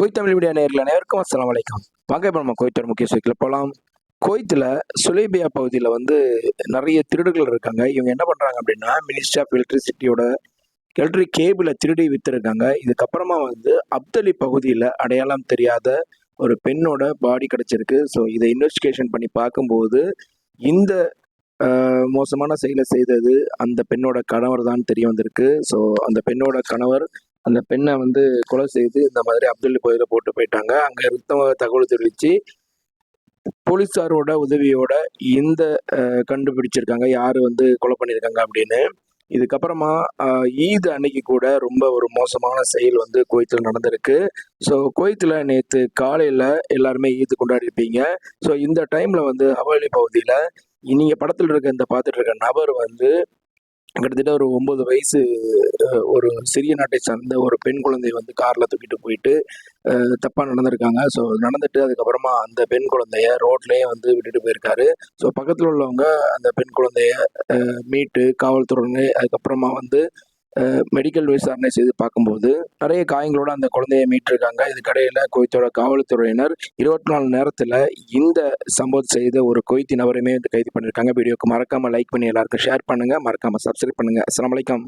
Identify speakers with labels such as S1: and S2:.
S1: Kuwait Tamil media நேரில் அனைவருக்கும் அஸ்லாம் வலைக்கம் வாங்க இப்போ நம்ம குவைத்தோட முக்கிய செய்தியில் போகலாம். குவைத்தில் சுலேபியா பகுதியில் வந்து நிறைய திருடுகள் இருக்காங்க. இவங்க என்ன பண்ணுறாங்க அப்படின்னா மினிஸ்ட்ரி ஆஃப் எலக்ட்ரிசிட்டியோட எலக்ட்ரிக் கேபிளை திருடி விற்றுருக்காங்க இதுக்கப்புறமா வந்து அப்தலி பகுதியில் அடையாளம் தெரியாத ஒரு பெண்ணோட பாடி கிடச்சிருக்கு. ஸோ இதை இன்வெஸ்டிகேஷன் பண்ணி பார்க்கும்போது இந்த மோசமான செயலை செய்தது அந்த பெண்ணோட கணவர் தான் தெரிய வந்திருக்கு. ஸோ அந்த பெண்ணோட கணவர் அந்த பெண்ணை வந்து கொலை செய்து இந்த மாதிரி அப்துல் கோயிலில் போட்டு போயிட்டாங்க. அங்கே இருந்தவங்க தகவல் தெரிவித்து போலீஸாரோட உதவியோட இந்த கண்டுபிடிச்சிருக்காங்க. யார் வந்து கொலை பண்ணியிருக்காங்க அப்படின்னு. இதுக்கப்புறமா ஈத் அன்னைக்கு கூட ரொம்ப ஒரு மோசமான செயல் வந்து குவைத்தில் நடந்திருக்கு. ஸோ குவைத்தில் நேற்று காலையில் எல்லாருமே ஈத் கொண்டாடிருப்பீங்க. ஸோ இந்த டைமில் வந்து ஹவாலி பகுதியில் நீங்கள் படத்தில் இருக்க இந்த பார்த்துட்டு இருக்க நபர் வந்து கிட்டத்தட்ட ஒரு ஒன்பது வயசு ஒரு சிறிய நாட்டை சார்ந்த ஒரு பெண் குழந்தை வந்து காரில் தூக்கிட்டு போயிட்டு தப்பாக நடந்திருக்காங்க. ஸோ நடந்துட்டு அதுக்கப்புறமா அந்த பெண் குழந்தைய ரோட்லேயே வந்து விட்டுட்டு போயிருக்காரு. ஸோ பக்கத்தில் உள்ளவங்க அந்த பெண் குழந்தைய மீட்டு காவல்துறையினர் அதுக்கப்புறமா வந்து மெடிக்கல் விசாரணை செய்து பார்க்கும்போது நிறைய காயங்களோட அந்த குழந்தைய மீட்டிருக்காங்க. இதுக்கடையில் குவைத்தோட காவல்துறையினர் இருபத்தி நாலு நேரத்தில் இந்த சம்பவம் செய்த ஒரு கொய்த்தி நபரையுமே வந்து கைது பண்ணியிருக்காங்க வீடியோக்கு மறக்காமல் லைக் பண்ணி எல்லாருக்கும் ஷேர் பண்ணுங்கள் மறக்காமல் சப்ஸ்கிரைப் பண்ணுங்கள் அஸ்லாம் வலைக்கம்